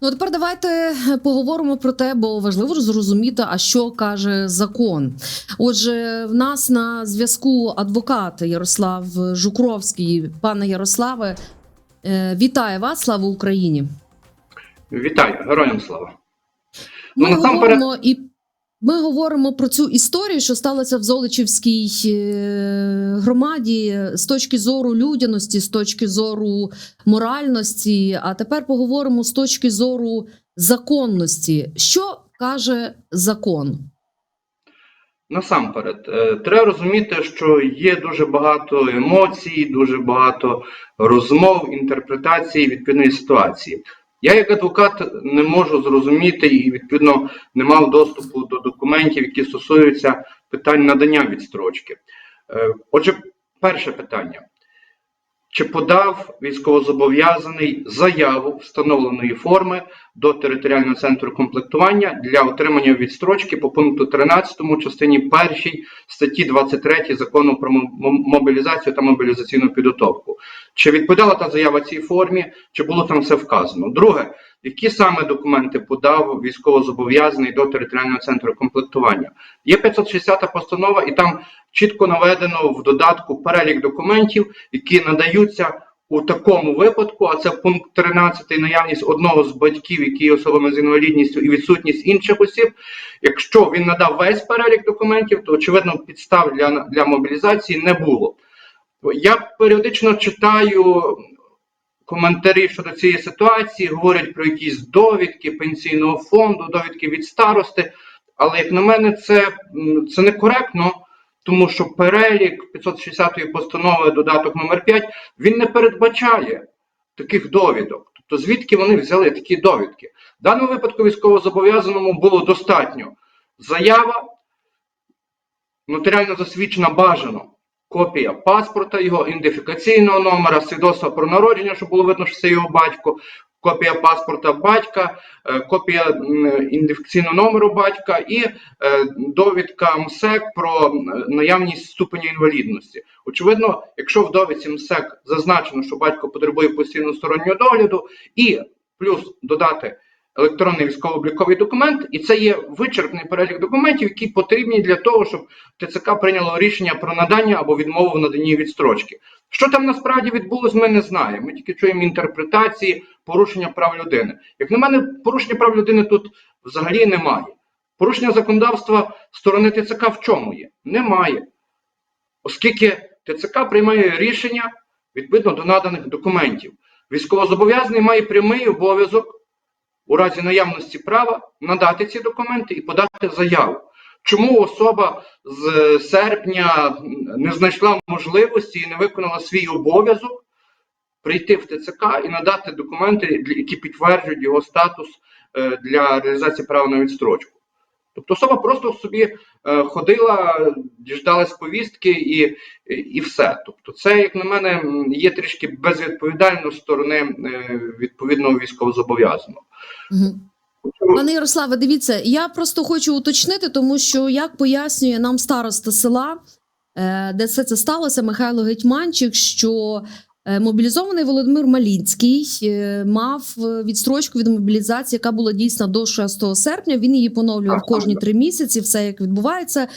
Ну, тепер давайте поговоримо про те, бо важливо зрозуміти, а що каже закон. Отже, в нас на зв'язку адвокат Ярослав Жукровський. Пане Ярославе, е, вітаю вас! Слава Україні! Вітаю, героям слава. Ми Ну, насамперед- говоримо і ми говоримо про цю історію, що сталося в Золочівській е, громаді з точки зору людяності, з точки зору моральності. А тепер поговоримо з точки зору законності. Що каже закон? Насамперед, е, треба розуміти, що є дуже багато емоцій, дуже багато розмов, інтерпретацій відповідної ситуації. Я, як адвокат, не можу зрозуміти і відповідно не мав доступу до документів, які стосуються питань надання відстрочки. Е, Отже, перше питання. Чи подав військовозобов'язаний заяву встановленої форми до територіального центру комплектування для отримання відстрочки по пункту 13 частині 1 статті 23 закону про мо- мо- мобілізацію та мобілізаційну підготовку? Чи відповідала та заява цій формі, чи було там все вказано? Друге, які саме документи подав військовозобов'язаний до територіального центру комплектування? Є 560 постанова, і там чітко наведено в додатку перелік документів, які надаються у такому випадку, а це пункт 13 наявність одного з батьків, які є особами з інвалідністю, і відсутність інших осіб. Якщо він надав весь перелік документів, то очевидно підстав для, для мобілізації не було. Я періодично читаю коментарі щодо цієї ситуації, говорять про якісь довідки пенсійного фонду, довідки від старости. Але як на мене, це, це некоректно, тому що перелік 560-ї постанови, додаток номер 5, він не передбачає таких довідок. Тобто, звідки вони взяли такі довідки? В даному випадку військовозобов'язаному було достатньо заява, нотаріально засвідчена бажано копія паспорта, його ідентифікаційного номера, свідоцтва про народження, щоб було видно, що це його батько, копія паспорта батька, е, копія ідентифікаційного номеру батька і е, довідка МСЕК про наявність ступеня інвалідності. Очевидно, якщо в довідці МСЕК зазначено, що батько потребує постійного стороннього догляду, і плюс додати електронний військово-обліковий документ, і це є вичерпний перелік документів, які потрібні для того, щоб ТЦК прийняло рішення про надання або відмову в наданні відстрочки. Що там насправді відбулось, ми не знаємо. Ми тільки чуємо інтерпретації порушення прав людини. Як на мене, порушення прав людини тут взагалі немає. Порушення законодавства сторони ТЦК в чому є? Немає. Оскільки ТЦК приймає рішення відповідно до наданих документів. Військовозобов'язаний має прямий обов'язок у разі наявності права надати ці документи і подати заяву. Чому особа з серпня не знайшла можливості і не виконала свій обов'язок прийти в ТЦК і надати документи, які підтверджують його статус е, для реалізації права на відстрочку? Тобто особа просто собі е, ходила, діждалась повістки і, і, все. Тобто, це, як на мене, є трішки безвідповідально з сторони е, відповідного військовозобов'язаного. Пане Ярославе, дивіться, я просто хочу уточнити, тому що як пояснює нам староста села, е, де все це сталося, Михайло Гетьманчик, що мобілізований Володимир Малінський е, мав е, відстрочку від мобілізації, яка була дійсна до 6 серпня. Він її поновлював кожні три місяці. Все як відбувається.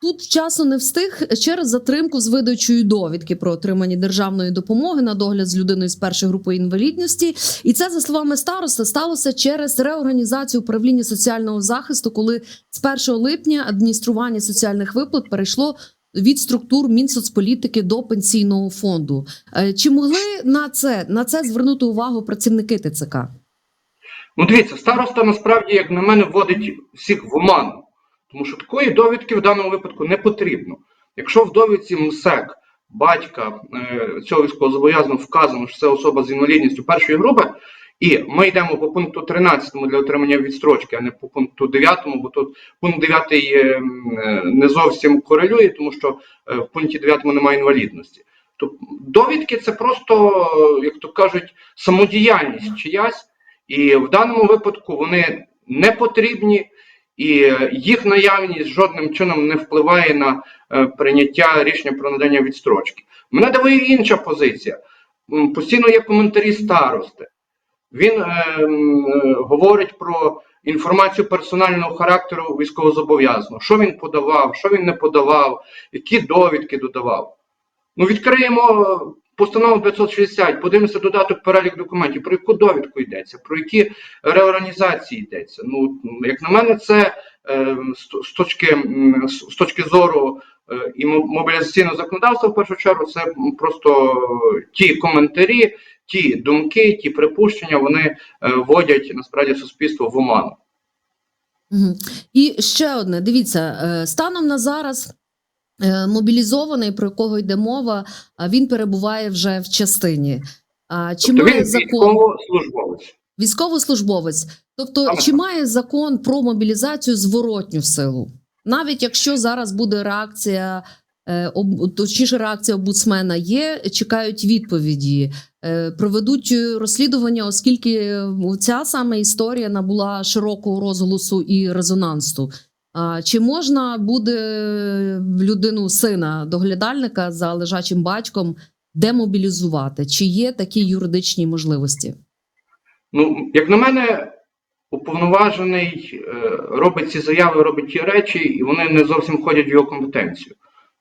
Тут часу не встиг через затримку з видачею довідки про отримання державної допомоги на догляд з людиною з першої групи інвалідності. І це, за словами староста, сталося через реорганізацію управління соціального захисту, коли з 1 липня адміністрування соціальних виплат перейшло від структур Мінсоцполітики до пенсійного фонду. Е, Чи могли на це на це звернути увагу працівники ТЦК? Ну, дивіться, староста насправді, як на мене, вводить всіх в оману, тому що такої довідки в даному випадку не потрібно. Якщо в довідці МСЕК батька е, цього військовозобов'язаного вказано, що це особа з інвалідністю першої групи, і ми йдемо по пункту 13 для отримання відстрочки, а не по пункту 9, бо тут пункт 9 е, е, не зовсім корелює, тому що е, в пункті 9 немає інвалідності. Тобто довідки це просто, як то кажуть, самодіяльність чиясь. І в даному випадку вони не потрібні, і їх наявність жодним чином не впливає на прийняття рішення про надання відстрочки. Мене дивує інша позиція. Постійно є коментарі старости. Він е, е, говорить про інформацію персонального характеру військовозобов'язаного, що він подавав, що він не подавав, які довідки додавав. Ну, відкриємо постанову 560, подивимося додаток перелік документів, про яку довідку йдеться, про які реорганізації йдеться. Ну, як на мене, це е, з, з точки, з точки зору е, і мобілізаційного законодавства, в першу чергу, це просто ті коментарі, ті думки, ті припущення, вони е, вводять насправді суспільство в оману. І ще одне: дивіться, е, станом на зараз. е, Мобілізований, про якого йде мова, він перебуває вже в частині. А чи Тобто має він закон військовослужбовець. військовослужбовець? Тобто, Саме чи так. має закон про мобілізацію зворотню силу? Навіть якщо зараз буде реакція, точніше реакція омбудсмена є, чекають відповіді, е, проведуть е, розслідування, оскільки е, ця саме історія набула широкого розголосу і резонансу. Чи можна буде е, людину сина доглядальника за лежачим батьком демобілізувати? Чи є такі юридичні можливості? Ну, як на мене, уповноважений е, робить ці заяви, робить ті речі, і вони не зовсім входять в його компетенцію.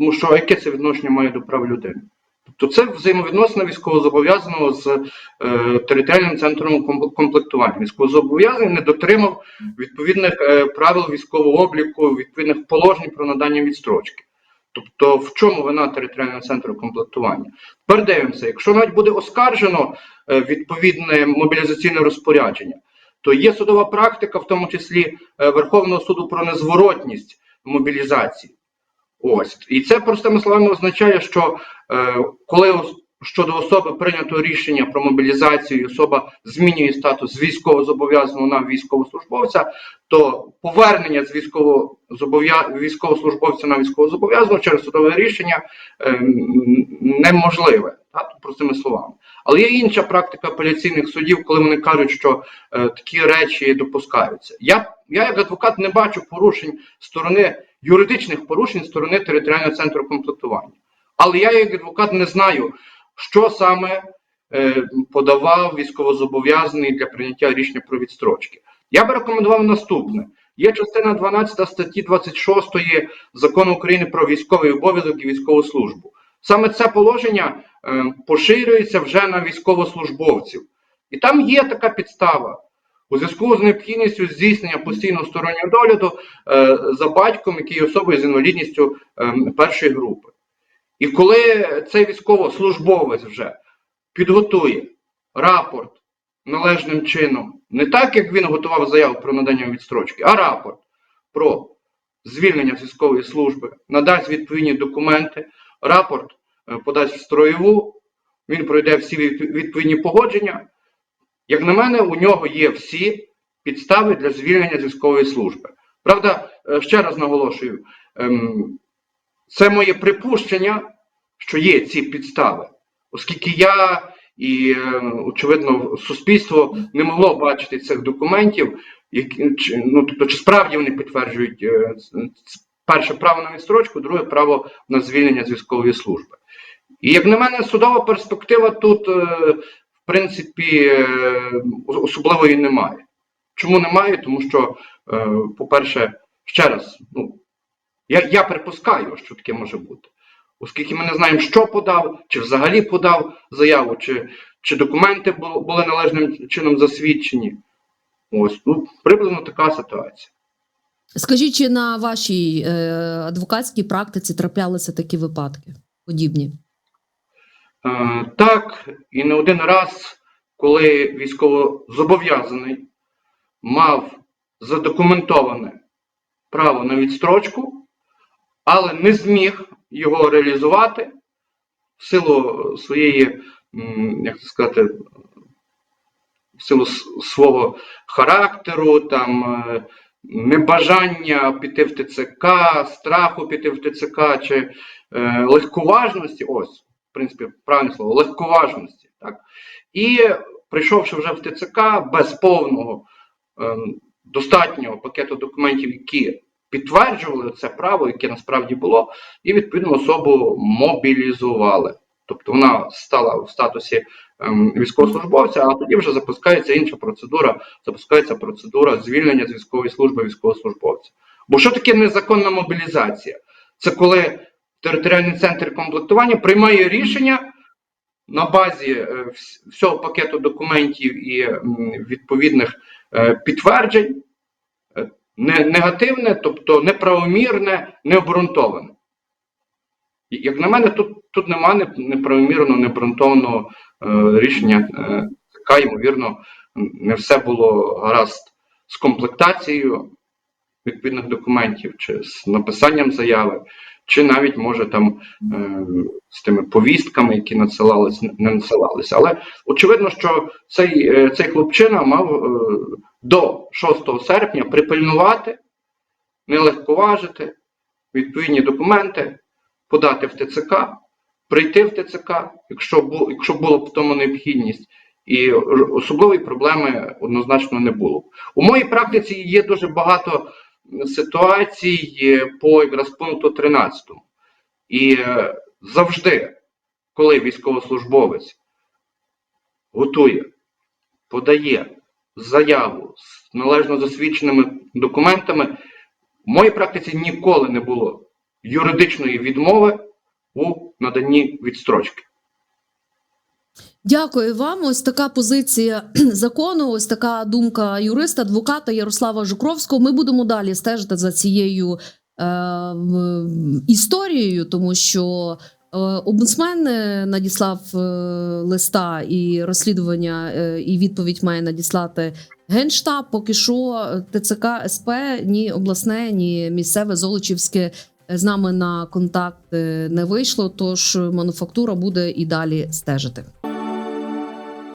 Тому що яке це відношення має до прав людини? Тобто це взаємовідносина військовозобов'язаного з е, територіальним центром ком- комплектування. Військовозобов'язаний не дотримав відповідних е, правил військового обліку, відповідних положень про надання відстрочки. Тобто, в чому вина територіального центру комплектування? Тепер дивимося, якщо навіть буде оскаржено е, відповідне мобілізаційне розпорядження, то є судова практика, в тому числі е, Верховного суду про незворотність мобілізації. Ось і це простими словами означає, що е, коли щодо особи прийнято рішення про мобілізацію, і особа змінює статус військовозобов'язаного на військовослужбовця, то повернення з військовозобов'я- військовослужбовця на військовозобов'язаного через судове рішення е, неможливе, так, простими словами. Але є інша практика апеляційних судів, коли вони кажуть, що е, такі речі допускаються. Я, я як адвокат не бачу порушень сторони юридичних порушень сторони територіального центру комплектування. Але я, як адвокат, не знаю, що саме е, подавав військовозобов'язаний для прийняття рішення про відстрочки. Я би рекомендував наступне: є частина 12 статті 26 закону України про військовий обов'язок і військову службу. Саме це положення е, поширюється вже на військовослужбовців. І там є така підстава. У зв'язку з необхідністю здійснення постійного стороннього догляду е, за батьком, який є особою з інвалідністю е, першої групи. І коли цей військовослужбовець вже підготує рапорт належним чином, не так, як він готував заяву про надання відстрочки, а рапорт про звільнення з військової служби, надасть відповідні документи, рапорт е, подасть в строєву, він пройде всі відповідні погодження. Як на мене, у нього є всі підстави для звільнення з військової служби. Правда, е, ще раз наголошую, ем, це моє припущення, що є ці підстави, оскільки я і, е, очевидно, суспільство не могло бачити цих документів, які, ну, тобто, чи справді вони підтверджують е, перше право на відстрочку, друге право на звільнення з військової служби. І як на мене, судова перспектива тут, е, принципі, е, особливої немає. Чому немає? Тому що, е, по-перше, ще раз, ну, я, я припускаю, що таке може бути. Оскільки ми не знаємо, що подав, чи взагалі подав заяву, чи, чи документи були належним чином засвідчені. Ось, ну, приблизно така ситуація. Скажіть, чи на вашій е, адвокатській практиці траплялися такі випадки подібні? Е, так, і не один раз, коли військовозобов'язаний мав задокументоване право на відстрочку, але не зміг його реалізувати в силу своєї, як це сказати, в силу свого характеру, там, е, небажання піти в ТЦК, страху піти в ТЦК чи е, легковажності, ось, в принципі, правильне слово, легковажності. Так? І прийшовши вже в ТЦК без повного ем, достатнього пакету документів, які підтверджували це право, яке насправді було, і відповідно особу мобілізували. Тобто вона стала в статусі ем, військовослужбовця, а тоді вже запускається інша процедура, запускається процедура звільнення з військової служби військовослужбовця. Бо що таке незаконна мобілізація? Це коли територіальний центр комплектування приймає рішення на базі е, всього пакету документів і відповідних е, підтверджень, е, негативне, тобто неправомірне, необґрунтоване. Як на мене, тут, тут немає не- неправомірного, необґрунтованого рішення. Така, ймовірно, не все було гаразд з комплектацією відповідних документів, чи з написанням заяви, чи навіть може там е, з тими повістками, які надсилались, не надсилалися. Але очевидно, що цей, е, цей хлопчина мав е, до 6 серпня припильнувати, не легковажити відповідні документи, подати в ТЦК, прийти в ТЦК, якщо, бу, якщо була б в тому необхідність. І особливої проблеми однозначно не було. У моїй практиці є дуже багато ситуацій е, по якраз пункту 13. І е, завжди, коли військовослужбовець готує, подає заяву з належно засвідченими документами, в моїй практиці ніколи не було юридичної відмови у наданні відстрочки. Дякую вам. Ось така позиція закону, ось така думка юриста, адвоката Ярослава Жукровського. Ми будемо далі стежити за цією е, історією, тому що е, омбудсмен е, надіслав е, листа і розслідування, е, і відповідь має надіслати генштаб. Поки що ТЦК СП, ні обласне, ні місцеве Золочівське з нами на контакт е, не вийшло. Тож мануфактура буде і далі стежити.